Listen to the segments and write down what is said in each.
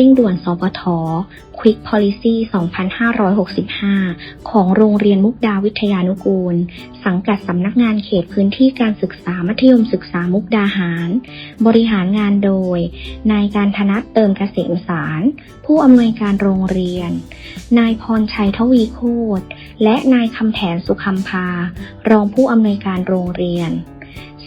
เร่งด่วน สปท Quick Policy 2565 ของโรงเรียนมุกดาวิทยานุกูล สังกัดสำนักงานเขตพื้นที่การศึกษามัธยมศึกษามุกดาหาร บริหารงานโดย นายการธนัทเติมเกษมสาร ผู้อำนวยการโรงเรียน นายพรชัยทวีโคตรและนายคำแผนสุคำพา รองผู้อำนวยการโรงเรียน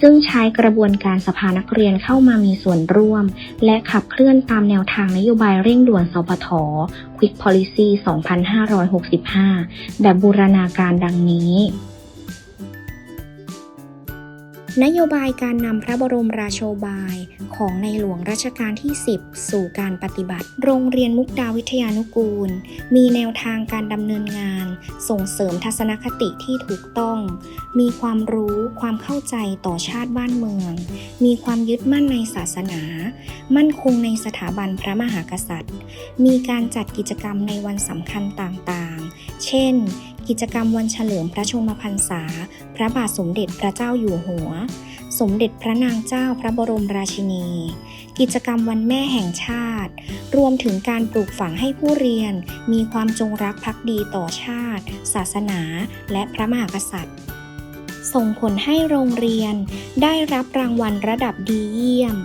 ซึ่งใช้กระบวนการสภานักเรียนเข้ามามีส่วนร่วม และขับเคลื่อนตามแนวทางนโยบายเร่งด่วนสปท Quick Policy 2565 แบบบูรณาการดังนี้ นโยบายการนำพระบรมราโชบายของในหลวงรัชกาลที่ 10 สู่การปฏิบัติ โรงเรียนมุกดาวิทยานุกูล มีแนวทางการดำเนินงาน ส่งเสริมทัศนคติที่ถูกต้อง มีความรู้ความเข้าใจต่อชาติบ้านเมือง มีความยึดมั่นในศาสนา มั่นคงในสถาบันพระมหากษัตริย์ มีการจัดกิจกรรมในวันสำคัญต่างๆ เช่น กิจกรรมวันเฉลิมพระชนมพรรษา พระบาทสมเด็จพระเจ้าอยู่หัว สมเด็จพระนางเจ้าพระบรมราชินี กิจกรรมวันแม่แห่งชาติ รวมถึงการปลูกฝังให้ผู้เรียน มีความจงรักภักดีต่อชาติ ศาสนา และพระมหากษัตริย์ ส่งผลให้โรงเรียนได้รับรางวัลระดับดีเยี่ยม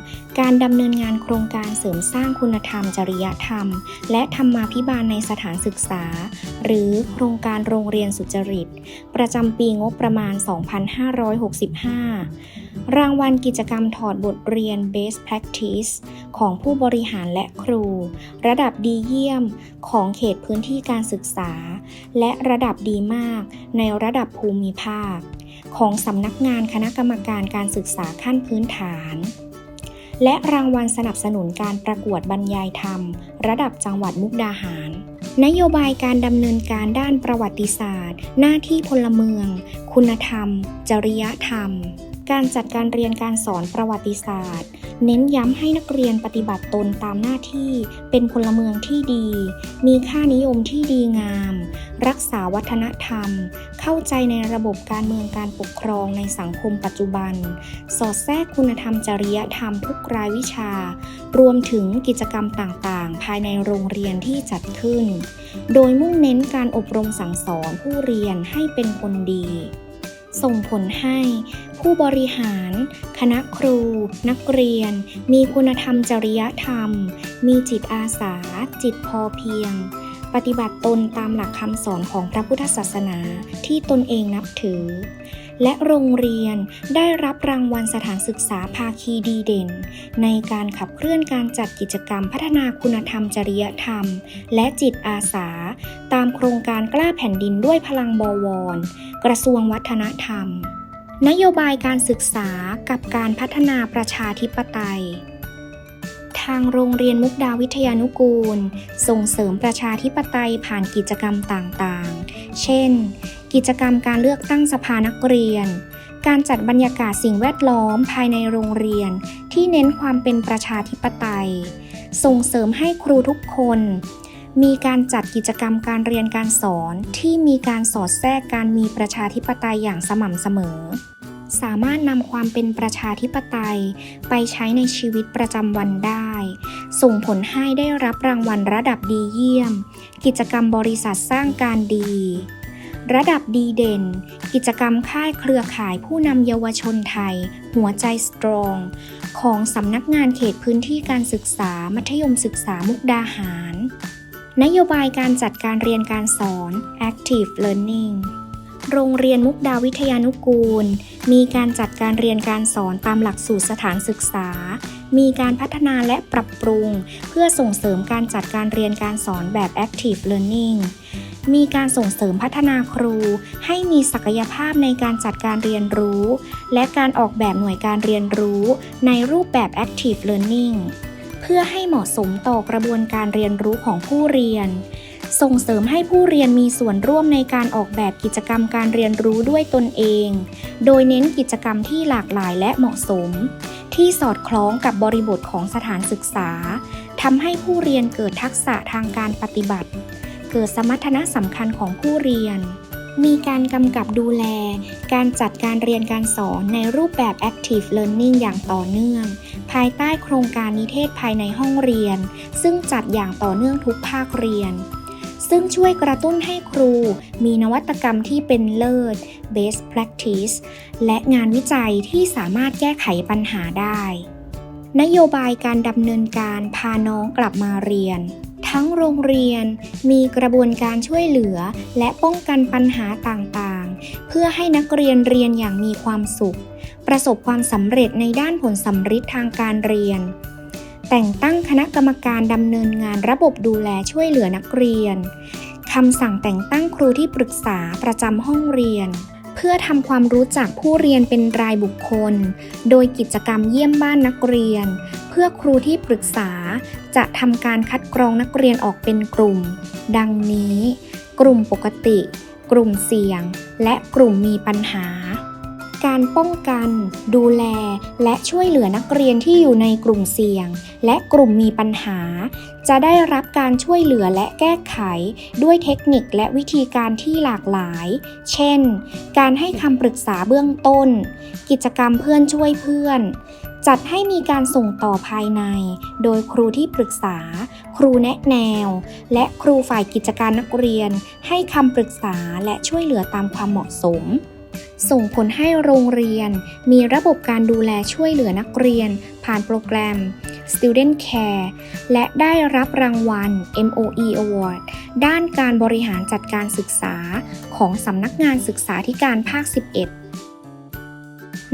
การดำเนินงานโครงการเสริมสร้างคุณธรรม จริยธรรม และธรรมาภิบาลในสถานศึกษา หรือโครงการโรงเรียนสุจริต ประจำปีงบประมาณ 2565 รางวัลกิจกรรมถอดบทเรียน Best Practice ของผู้บริหารและครู ระดับดีเยี่ยมของเขตพื้นที่การศึกษา และระดับดีมากในระดับภูมิภาค ของสำนักงานคณะกรรมการการศึกษาขั้นพื้นฐาน และรางวัลสนับสนุนการประกวดบรรยายธรรม ระดับจังหวัดมุกดาหาร นโยบายการดำเนินการด้านประวัติศาสตร์ หน้าที่พลเมือง คุณธรรม จริยธรรม การจัดการเรียนการสอนประวัติศาสตร์ เน้นย้ำให้นักเรียนปฏิบัติตนตามหน้าที่ เป็นพลเมืองที่ดี มีค่านิยมที่ดีงาม รักษาวัฒนธรรม เข้าใจในระบบการเมืองการปกครองในสังคมปัจจุบัน สอดแทรกคุณธรรมจริยธรรมทุกรายวิชา รวมถึงกิจกรรมต่างๆ ภายในโรงเรียนที่จัดขึ้น โดยมุ่งเน้นการอบรมสั่งสอนผู้เรียนให้เป็นคนดีส่งผลให้ ผู้บริหาร คณะครู นักเรียน มีคุณธรรมจริยธรรม มีจิตอาสา จิตพอเพียง ปฏิบัติตนตามหลักคำสอนของพระพุทธศาสนาที่ตนเองนับถือ และโรงเรียนได้รับรางวัลสถานศึกษาภาคีดีเด่น ในการขับเคลื่อนการจัดกิจกรรมพัฒนาคุณธรรมจริยธรรม และจิตอาสา ตามโครงการกล้าแผ่นดินด้วยพลังบวร กระทรวงวัฒนธรรม นโยบายการศึกษากับการพัฒนาประชาธิปไตย ทางโรงเรียนมุกดาวิทยานุกูล ส่งเสริมประชาธิปไตยผ่านกิจกรรมต่างๆ เช่น กิจกรรมการเลือกตั้งสภานักเรียน การจัดบรรยากาศสิ่งแวดล้อมภายในโรงเรียนที่เน้นความเป็นประชาธิปไตย ส่งเสริมให้ครูทุกคน มีการจัดกิจกรรมการเรียนการสอนที่มีการสอดแทรกการมีประชาธิปไตยอย่างสม่ำเสมอ สามารถนำความเป็นประชาธิปไตย ไปใช้ในชีวิตประจำวันได้ ส่งผลให้ได้รับรางวัลระดับดีเยี่ยม กิจกรรมบริษัทสร้างการดี ระดับดีเด่น กิจกรรมค่ายเครือข่ายผู้นำเยาวชนไทย หัวใจสตรอง ของสำนักงานเขตพื้นที่การศึกษามัธยมศึกษามุกดาหาร นโยบายการจัดการเรียนการสอน Active Learning โรงเรียนมุกดาวิทยานุกูล มีการจัดการเรียนการสอนตามหลักสูตรสถานศึกษา มีการพัฒนาและปรับปรุง เพื่อส่งเสริมการจัดการเรียนการสอนแบบ Active Learning มีการส่งเสริมพัฒนาครู ให้มีศักยภาพในการจัดการเรียนรู้ และการออกแบบหน่วยการเรียนรู้ ในรูปแบบ Active Learning พื่อให้เหมาะสมต่อกระบวนการเรียนรู้ของผู้เรียน ส่งเสริมให้ผู้เรียนมีส่วนร่วมในการออกแบบกิจกรรมการเรียนรู้ด้วยตนเอง โดยเน้นกิจกรรมที่หลากหลายและเหมาะสม ที่สอดคล้องกับบริบทของสถานศึกษาทำให้ผู้เรียนเกิดทักษะทางการปฏิบัติ เกิดสมรรถนะสำคัญของผู้เรียน มีการกำกับดูแล การจัดการเรียนการสอนในรูปแบบ Active Learning อย่างต่อเนื่อง ภายใต้โครงการนิเทศภายในห้องเรียน ซึ่งจัดอย่างต่อเนื่องทุกภาคเรียน ซึ่งช่วยกระตุ้นให้ครู มีนวัตกรรมที่เป็นเลิศ Best Practice และงานวิจัยที่สามารถแก้ไขปัญหาได้ นโยบายการดำเนินการพาน้องกลับมาเรียน ทั้งโรงเรียนมีกระบวนการช่วยเหลือ และป้องกันปัญหาต่างๆ เพื่อให้นักเรียนเรียนอย่างมีความสุข ประสบความสำเร็จในด้านผลสำฤทธิ์ทางการเรียน แต่งตั้งคณะกรรมการดำเนินงานระบบดูแลช่วยเหลือนักเรียนคำสั่งแต่งตั้งครูที่ปรึกษาประจำห้องเรียน เพื่อทำความรู้จักผู้เรียนเป็นรายบุคคล โดยกิจกรรมเยี่ยมบ้านนักเรียน พื่อครูที่ปรึกษาจะทำการคัดกรองนักเรียนออกเป็นกลุ่ม ดังนี้ กลุ่มปกติ กลุ่มเสี่ยง และกลุ่มมีปัญหา การป้องกัน ดูแล และช่วยเหลือนักเรียนที่อยู่ในกลุ่มเสี่ยง และกลุ่มมีปัญหา จะได้รับการช่วยเหลือและแก้ไข ด้วยเทคนิคและวิธีการที่หลากหลาย เช่น การให้คำปรึกษาเบื้องต้น กิจกรรมเพื่อนช่วยเพื่อน จัดให้มีการส่งต่อภายใน โดยครูที่ปรึกษา ครูแนะแนว และครูฝ่ายกิจการนักเรียน ให้คำปรึกษาและช่วยเหลือตามความเหมาะสม ส่งผลให้โรงเรียน มีระบบการดูแลช่วยเหลือนักเรียน ผ่านโปรแกรม Student Care และได้รับรางวัล MOE Award ด้านการบริหารจัดการศึกษาของสำนักงานศึกษาธิการภาค 11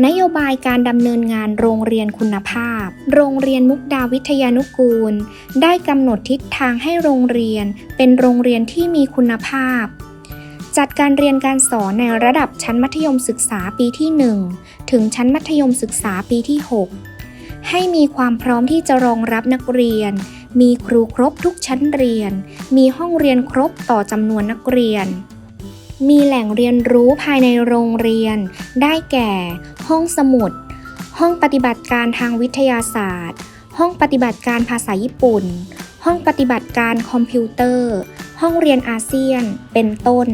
นโยบายการดำเนินงานโรงเรียนคุณภาพ โรงเรียนมุกดาวิทยานุกูล ได้กำหนดทิศทางให้โรงเรียนเป็นโรงเรียนที่มีคุณภาพ จัดการเรียนการสอนในระดับชั้นมัธยมศึกษาปีที่ 1 ถึงชั้นมัธยมศึกษาปีที่ 6 ให้มีความพร้อมที่จะรองรับนักเรียน มีครูครบทุกชั้นเรียน มีห้องเรียนครบต่อจำนวนนักเรียน มีแหล่งเรียนรู้ภายในโรงเรียน ได้แก่ ห้องสมุด ห้องปฏิบัติการทางวิทยาศาสตร์ ห้องปฏิบัติการภาษาญี่ปุ่น ห้องปฏิบัติการคอมพิวเตอร์ ห้องเรียนอาเซียน เป็นต้น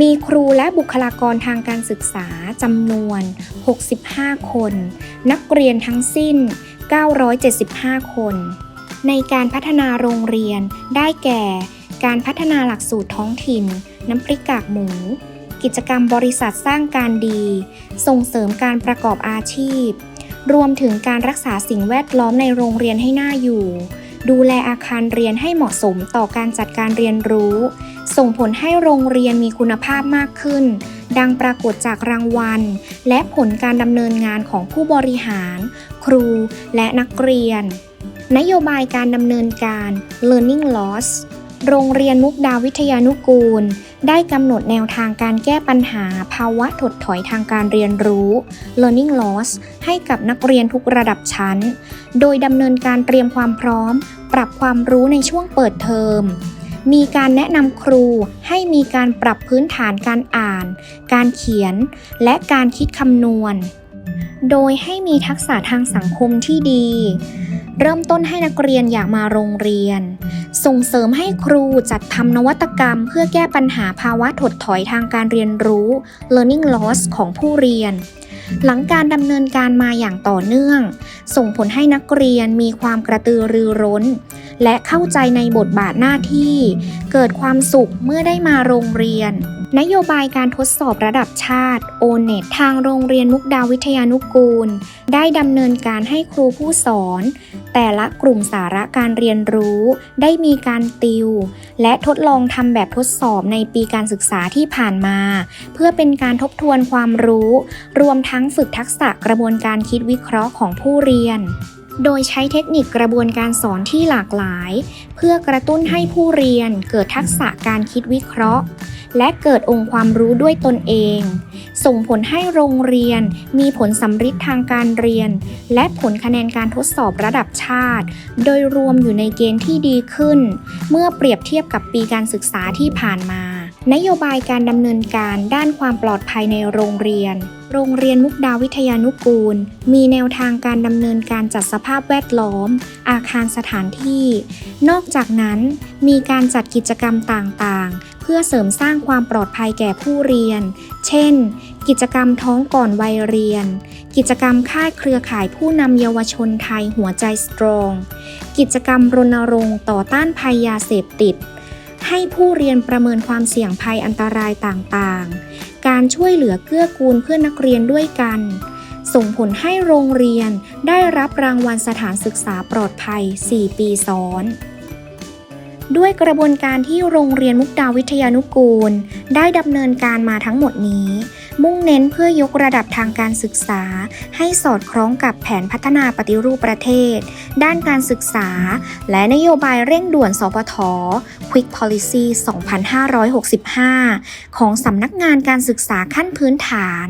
มีครูและบุคลากรทางการศึกษาจำนวน 65 คน นักเรียนทั้งสิ้น 975 คน ในการพัฒนาโรงเรียนได้แก่การพัฒนาหลักสูตรท้องถิ่น น้ำพริกกากหมู กิจกรรมบริษัทสร้างการดี ส่งเสริมการประกอบอาชีพ รวมถึงการรักษาสิ่งแวดล้อมในโรงเรียนให้น่าอยู่ ดูแลอาคารเรียนให้เหมาะสมต่อการจัดการเรียนรู้ ส่งผลให้โรงเรียนมีคุณภาพมากขึ้น ดังปรากฏจากรางวัล และผลการดำเนินงานของผู้บริหาร ครู และนักเรียน นโยบายการดำเนินการ Learning Loss โรงเรียนมุกดาวิทยานุกูล ได้กำหนดแนวทางการแก้ปัญหาภาวะถดถอยทางการเรียนรู้ Learning Loss ให้กับนักเรียนทุกระดับชั้น โดยดำเนินการเตรียมความพร้อม ปรับความรู้ในช่วงเปิดเทอม มีการแนะนำครูให้มีการปรับพื้นฐานการอ่าน การเขียน และการคิดคำนวณ โดยให้มีทักษะทางสังคมที่ดี เริ่มต้นให้นักเรียนอยากมาโรงเรียน ส่งเสริมให้ครูจัดทำนวัตกรรม เพื่อแก้ปัญหาภาวะถดถอยทางการเรียนรู้ learning loss ของผู้เรียน หลังการดำเนินการมาอย่างต่อเนื่อง ส่งผลให้นักเรียนมีความกระตือรือร้น และเข้าใจในบทบาทหน้าที่ เกิดความสุขเมื่อได้มาโรงเรียนนโยบายการทดสอบระดับชาติ o n e t ทางโรงเรียนมุกดาวิทยานุกูล ได้ดำเนินการให้ครูผู้สอน แต่ละกลุ่มสาระการเรียนรู้ ได้มีการติว และทดลองทำแบบทดสอบในปีการศึกษาที่ผ่านมา เพื่อเป็นการทบทวนความรู้ รวมทั้งฝึกทักษะกระบวนการคิดวิเคราะห์ของผู้เรียน โดยใช้เทคนิคกระบวนการสอนที่หลากหลาย เพื่อกระตุ้นให้ผู้เรียนเกิดทักษะการคิดวิเคราะห์ และเกิดองค์ความรู้ด้วยตนเอง ส่งผลให้โรงเรียนมีผลสำฤทธิ์ทางการเรียน และผลคะแนนการทดสอบระดับชาติ โดยรวมอยู่ในเกณฑ์ที่ดีขึ้น เมื่อเปรียบเทียบกับปีการศึกษาที่ผ่านมา นโยบายการดำเนินการด้านความปลอดภัยในโรงเรียน โรงเรียนมุกดาวิทยานุกูล มีแนวทางการดำเนินการจัดสภาพแวดล้อม อาคารสถานที่ นอกจากนั้น มีการจัดกิจกรรมต่างๆ เพื่อเสริมสร้างความปลอดภัยแก่ผู้เรียน เช่น กิจกรรมท้องก่อนวัยเรียน กิจกรรมค่ายเครือข่ายผู้นำเยาวชนไทยหัวใจสตรอง กิจกรรมรณรงค์ต่อต้านภัยยาเสพติด ให้ผู้เรียนประเมินความเสี่ยงภัยอันตรายต่างๆ การช่วยเหลือเกื้อกูลเพื่อนนักเรียนด้วยกัน ส่งผลให้โรงเรียนได้รับรางวัลสถานศึกษาปลอดภัย 4 ปีซ้อน ด้วยกระบวนการที่โรงเรียนมุกดาวิทยานุกูล ได้ดำเนินการมาทั้งหมดนี้ มุ่งเน้นเพื่อยกระดับทางการศึกษา ให้สอดคล้องกับแผนพัฒนาปฏิรูปประเทศ ด้านการศึกษา และนโยบายเร่งด่วนสปท Quick Policy 2565 ของสำนักงานการศึกษาขั้นพื้นฐาน